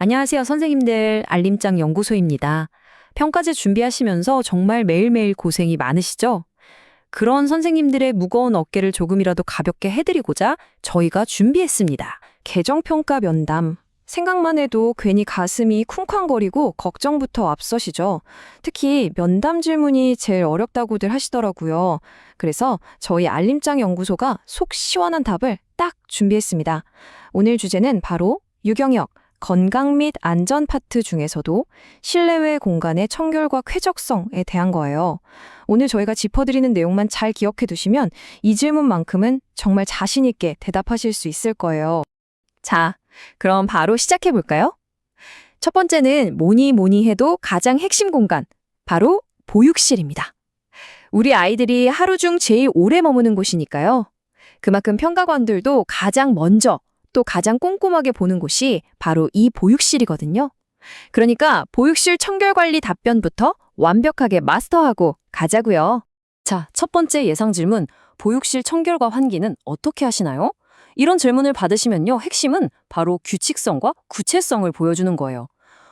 안녕하세요, 선생님들. 알림장 연구소입니다. 평가제 준비하시면서 정말 매일매일 고생이 많으시죠? 그런 선생님들의 무거운 어깨를 조금이라도 가볍게 해드리고자 저희가 준비했습니다. 개정평가 면담. 생각만 해도 괜히 가슴이 쿵쾅거리고 걱정부터 앞서시죠. 특히 면담 질문이 제일 어렵다고들 하시더라고요. 그래서 저희 알림장 연구소가 속 시원한 답을 딱 준비했습니다. 오늘 주제는 바로 유경혁, 건강 및 안전 파트 중에서도 실내외 공간의 청결과 쾌적성에 대한 거예요. 오늘 저희가 짚어드리는 내용만 잘 기억해 두시면 이 질문만큼은 정말 자신있게 대답하실 수 있을 거예요. 자, 그럼 바로 시작해 볼까요? 첫 번째는 뭐니 뭐니 해도 가장 핵심 공간, 바로 보육실입니다. 우리 아이들이 하루 중 제일 오래 머무는 곳이니까요. 그만큼 평가관들도 가장 먼저 또 가장 꼼꼼하게 보는 곳이 바로 이 보육실이거든요. 그러니까 보육실 청결관리 답변부터 완벽하게 마스터하고 가자고요. 자, 첫 번째 예상 질문. 보육실 청결과 환기는 어떻게 하시나요? 이런 질문을 받으시면요. 핵심은 바로 규칙성과 구체성을 보여주는 거예요.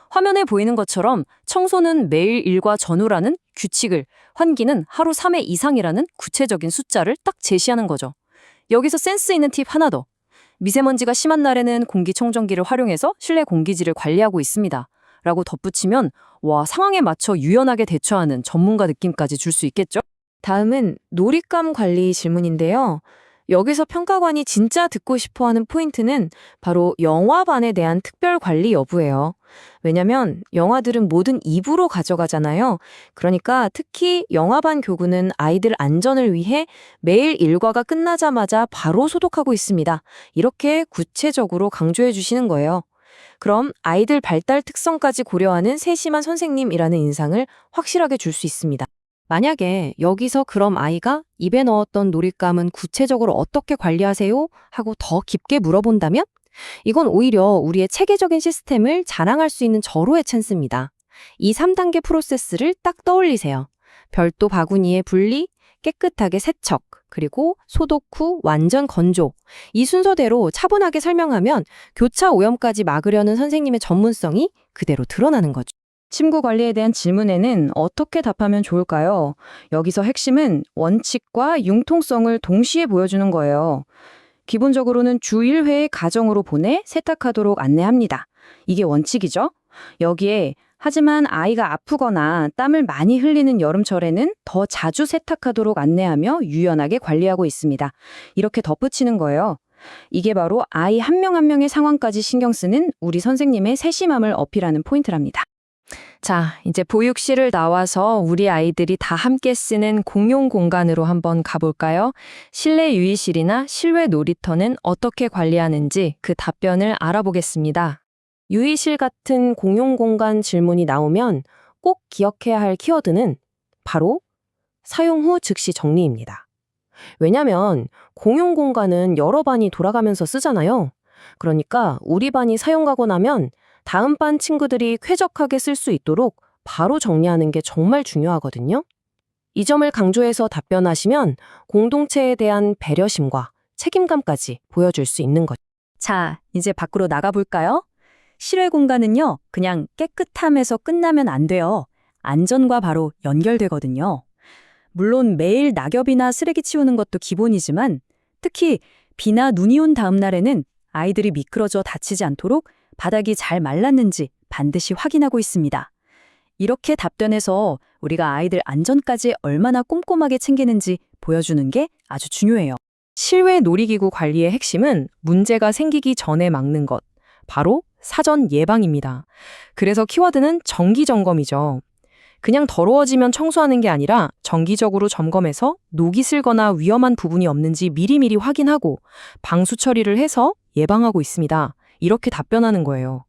화면에 보이는 것처럼 청소는 매일 일과 전후라는 규칙을, 환기는 하루 3회 이상이라는 구체적인 숫자를 딱 제시하는 거죠. 여기서 센스 있는 팁 하나 더. 미세먼지가 심한 날에는 공기청정기를 활용해서 실내 공기질을 관리하고 있습니다. 라고 덧붙이면 와 상황에 맞춰 유연하게 대처하는 전문가 느낌까지 줄 수 있겠죠? 다음은 놀잇감 관리 질문인데요. 여기서 평가관이 진짜 듣고 싶어 하는 포인트는 바로 영화반에 대한 특별 관리 여부예요. 왜냐면 영화들은 모든 입으로 가져가잖아요. 그러니까 특히 영화반 교구는 아이들 안전을 위해 매일 일과가 끝나자마자 바로 소독하고 있습니다. 이렇게 구체적으로 강조해 주시는 거예요. 그럼 아이들 발달 특성까지 고려하는 세심한 선생님이라는 인상을 확실하게 줄 수 있습니다. 만약에 여기서 그럼 아이가 입에 넣었던 놀잇감은 구체적으로 어떻게 관리하세요? 하고 더 깊게 물어본다면? 이건 오히려 우리의 체계적인 시스템을 자랑할 수 있는 절호의 찬스입니다. 이 3단계 프로세스를 딱 떠올리세요. 별도 바구니에 분리, 깨끗하게 세척, 그리고 소독 후 완전 건조. 이 순서대로 차분하게 설명하면 교차 오염까지 막으려는 선생님의 전문성이 그대로 드러나는 거죠. 침구 관리에 대한 질문에는 어떻게 답하면 좋을까요? 여기서 핵심은 원칙과 융통성을 동시에 보여주는 거예요. 기본적으로는 주 1회의 가정으로 보내 세탁하도록 안내합니다. 이게 원칙이죠. 여기에 하지만 아이가 아프거나 땀을 많이 흘리는 여름철에는 더 자주 세탁하도록 안내하며 유연하게 관리하고 있습니다. 이렇게 덧붙이는 거예요. 이게 바로 아이 한 명 한 명의 상황까지 신경 쓰는 우리 선생님의 세심함을 어필하는 포인트랍니다. 자, 이제 보육실을 나와서 우리 아이들이 다 함께 쓰는 공용 공간으로 한번 가볼까요? 실내 유의실이나 실외 놀이터는 어떻게 관리하는지 그 답변을 알아보겠습니다. 유의실 같은 공용 공간 질문이 나오면 꼭 기억해야 할 키워드는 바로 사용 후 즉시 정리입니다. 왜냐면 공용 공간은 여러 반이 돌아가면서 쓰잖아요. 그러니까 우리 반이 사용 가고 나면 다음 반 친구들이 쾌적하게 쓸 수 있도록 바로 정리하는 게 정말 중요하거든요. 이 점을 강조해서 답변하시면 공동체에 대한 배려심과 책임감까지 보여줄 수 있는 거죠. 자, 이제 밖으로 나가볼까요? 실외 공간은요, 그냥 깨끗함에서 끝나면 안 돼요. 안전과 바로 연결되거든요. 물론 매일 낙엽이나 쓰레기 치우는 것도 기본이지만 특히 비나 눈이 온 다음 날에는 아이들이 미끄러져 다치지 않도록 바닥이 잘 말랐는지 반드시 확인하고 있습니다. 이렇게 답변해서 우리가 아이들 안전까지 얼마나 꼼꼼하게 챙기는지 보여주는 게 아주 중요해요. 실외 놀이기구 관리의 핵심은 문제가 생기기 전에 막는 것, 바로 사전 예방입니다. 그래서 키워드는 정기 점검이죠. 그냥 더러워지면 청소하는 게 아니라 정기적으로 점검해서 녹이 슬거나 위험한 부분이 없는지 미리미리 확인하고 방수 처리를 해서 예방하고 있습니다. 이렇게 답변하는 거예요.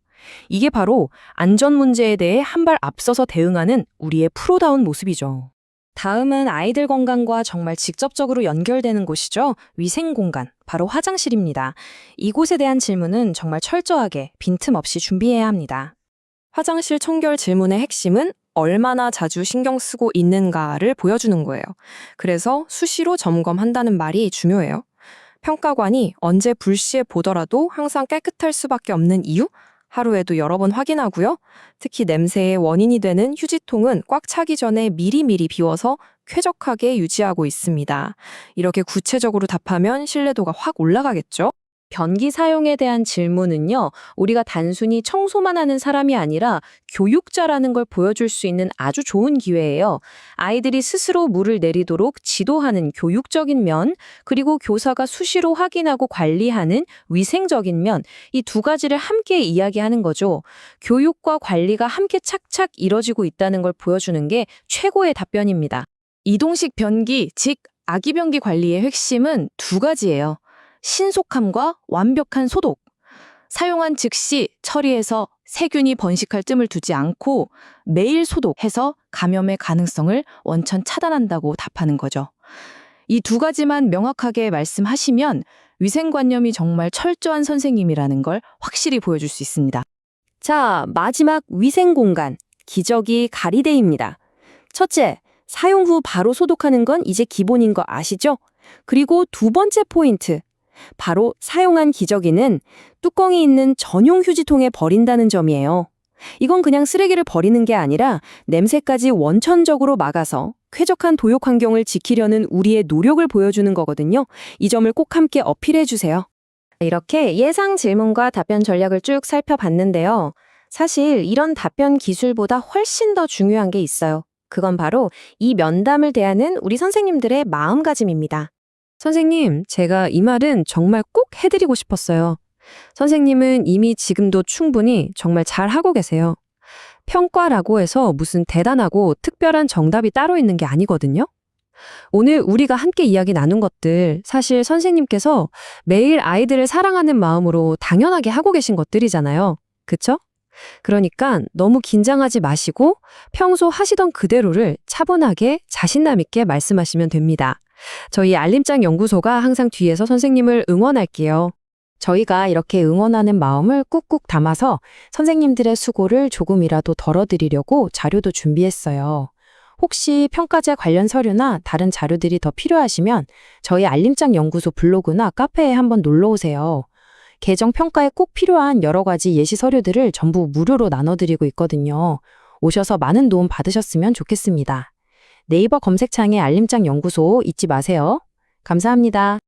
이게 바로 안전 문제에 대해 한 발 앞서서 대응하는 우리의 프로다운 모습이죠. 다음은 아이들 건강과 정말 직접적으로 연결되는 곳이죠. 위생 공간, 바로 화장실입니다. 이곳에 대한 질문은 정말 철저하게 빈틈없이 준비해야 합니다. 화장실 청결 질문의 핵심은 얼마나 자주 신경 쓰고 있는가를 보여주는 거예요. 그래서 수시로 점검한다는 말이 중요해요. 평가관이 언제 불시에 보더라도 항상 깨끗할 수밖에 없는 이유? 하루에도 여러 번 확인하고요. 특히 냄새의 원인이 되는 휴지통은 꽉 차기 전에 미리미리 비워서 쾌적하게 유지하고 있습니다. 이렇게 구체적으로 답하면 신뢰도가 확 올라가겠죠? 변기 사용에 대한 질문은요, 우리가 단순히 청소만 하는 사람이 아니라 교육자라는 걸 보여줄 수 있는 아주 좋은 기회예요. 아이들이 스스로 물을 내리도록 지도하는 교육적인 면, 그리고 교사가 수시로 확인하고 관리하는 위생적인 면, 이 두 가지를 함께 이야기하는 거죠. 교육과 관리가 함께 착착 이뤄지고 있다는 걸 보여주는 게 최고의 답변입니다. 이동식 변기, 즉 아기 변기 관리의 핵심은 두 가지예요. 신속함과 완벽한 소독. 사용한 즉시 처리해서 세균이 번식할 틈을 두지 않고 매일 소독해서 감염의 가능성을 원천 차단한다고 답하는 거죠. 이 두 가지만 명확하게 말씀하시면 위생관념이 정말 철저한 선생님이라는 걸 확실히 보여줄 수 있습니다. 자, 마지막 위생 공간, 기저귀 가리대입니다. 첫째, 사용 후 바로 소독하는 건 이제 기본인 거 아시죠? 그리고 두 번째 포인트, 바로 사용한 기저귀는 뚜껑이 있는 전용 휴지통에 버린다는 점이에요. 이건 그냥 쓰레기를 버리는 게 아니라 냄새까지 원천적으로 막아서 쾌적한 도욕 환경을 지키려는 우리의 노력을 보여주는 거거든요. 이 점을 꼭 함께 어필해 주세요. 이렇게 예상 질문과 답변 전략을 쭉 살펴봤는데요. 사실 이런 답변 기술보다 훨씬 더 중요한 게 있어요. 그건 바로 이 면담을 대하는 우리 선생님들의 마음가짐입니다. 선생님, 제가 이 말은 정말 꼭 해드리고 싶었어요. 선생님은 이미 지금도 충분히 정말 잘 하고 계세요. 평가라고 해서 무슨 대단하고 특별한 정답이 따로 있는 게 아니거든요. 오늘 우리가 함께 이야기 나눈 것들 사실 선생님께서 매일 아이들을 사랑하는 마음으로 당연하게 하고 계신 것들이잖아요. 그쵸? 그러니까 너무 긴장하지 마시고 평소 하시던 그대로를 차분하게 자신감 있게 말씀하시면 됩니다. 저희 알림장 연구소가 항상 뒤에서 선생님을 응원할게요. 저희가 이렇게 응원하는 마음을 꾹꾹 담아서 선생님들의 수고를 조금이라도 덜어드리려고 자료도 준비했어요. 혹시 평가제 관련 서류나 다른 자료들이 더 필요하시면 저희 알림장 연구소 블로그나 카페에 한번 놀러 오세요. 개정 평가에 꼭 필요한 여러 가지 예시 서류들을 전부 무료로 나눠드리고 있거든요. 오셔서 많은 도움 받으셨으면 좋겠습니다. 네이버 검색창에 알림장 연구소 잊지 마세요. 감사합니다.